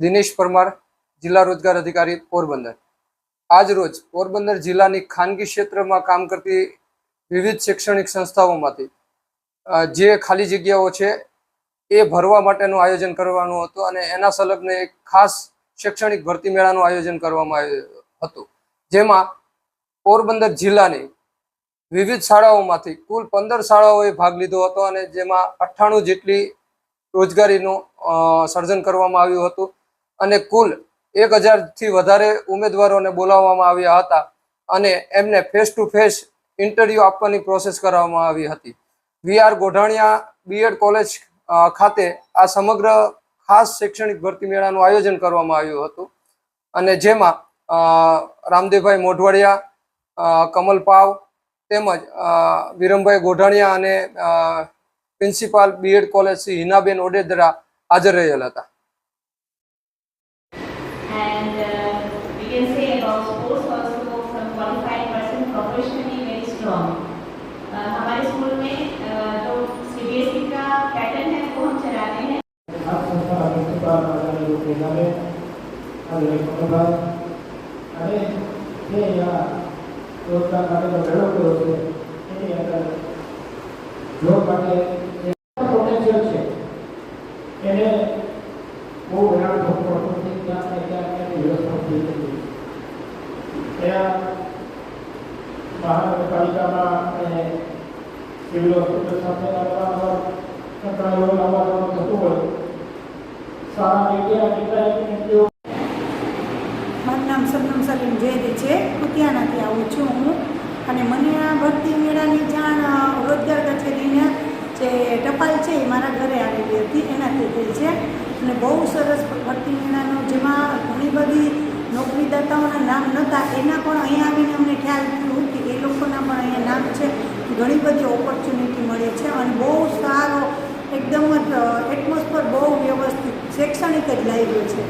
દિનેશ પરમાર, જિલ્લા રોજગાર અધિકારી, પોરબંદર. આજ રોજ પોરબંદર જિલ્લાની ખાનગી ક્ષેત્રમાં કામ કરતી વિવિધ શૈક્ષણિક સંસ્થાઓમાંથી જે ખાલી જગ્યાઓ છે, એ ભરવા માટેનું આયોજન કરવાનું હતું અને એના સંલગ્ન એક ખાસ શૈક્ષણિક ભરતી મેળાનું આયોજન કરવામાં આવ્યું હતું. જેમાં પોરબંદર જિલ્લાની વિવિધ શાળાઓમાંથી કુલ પંદર શાળાઓએ ભાગ લીધો હતો અને જેમાં અઠ્ઠાણું જેટલી રોજગારીનું સર્જન કરવામાં આવ્યું હતું. અને કુલ એક હજારથી વધારે ઉમેદવારોને બોલાવવામાં આવ્યા હતા અને એમને ફેસ ટુ ફેસ ઇન્ટરવ્યૂ આપવાની પ્રોસેસ કરવામાં આવી હતી. V R Godhaniya B Ed college ખાતે આ સમગ્ર ખાસ શૈક્ષણિક ભરતી મેળાનું આયોજન કરવામાં આવ્યું હતું. અને જેમાં રામદેવભાઈ મોઢવાડિયા કમલપાવ કમલ પાવ તેમજ વિરમભાઈ ગોઢાણિયા અને principal B Ed college Shri Hinaben Odedara હાજર રહેલ હતા. professionally very strong. Uh, हमारे स्कूल में uh, जो सीबीएसई का पैटर्न है वो हम चलाते हैं આ સંસ્થાના પ્રિન્સિપાલ આદરણીય ડૉક્ટર હિનાબેન, આદરણીય કમલભાઈ અને જે અહીંયા રોજગાર માટેનો મેળો કર્યો છે એની અંદર જોબ માટે જે પોટેન્શિયલ છે એને બહુ હેરાન થવું પડતું નથી ત્યાં ને ત્યાં એની વ્યવસ્થા થઈ હતી ત્યાં મારું નામ સપનમ સલીમ જૈદ છે. કુતિયાનાથી આવું છું હું. અને મને આ ભરતી મેળાની જાણ રોજગાર કચેરીને જે ટપાલ છે એ મારા ઘરે આવેલી હતી. એનાથી થઈ છે. અને બહુ સરસ ભરતી મેળાનો જેમાં ઘણી બધી નોકરીદાતાઓના નામ નહોતા, એના પણ અહીંયા આવીને અમને ખ્યાલ થયું કે એ લોકોના પણ અહીંયા નામ છે. ઘણી બધી ઓપોર્ચ્યુનિટી મળે છે અને બહુ સારો, એકદમ જ એટમોસ્ફિયર બહુ વ્યવસ્થિત, શૈક્ષણિક જ લાગ્યો છે.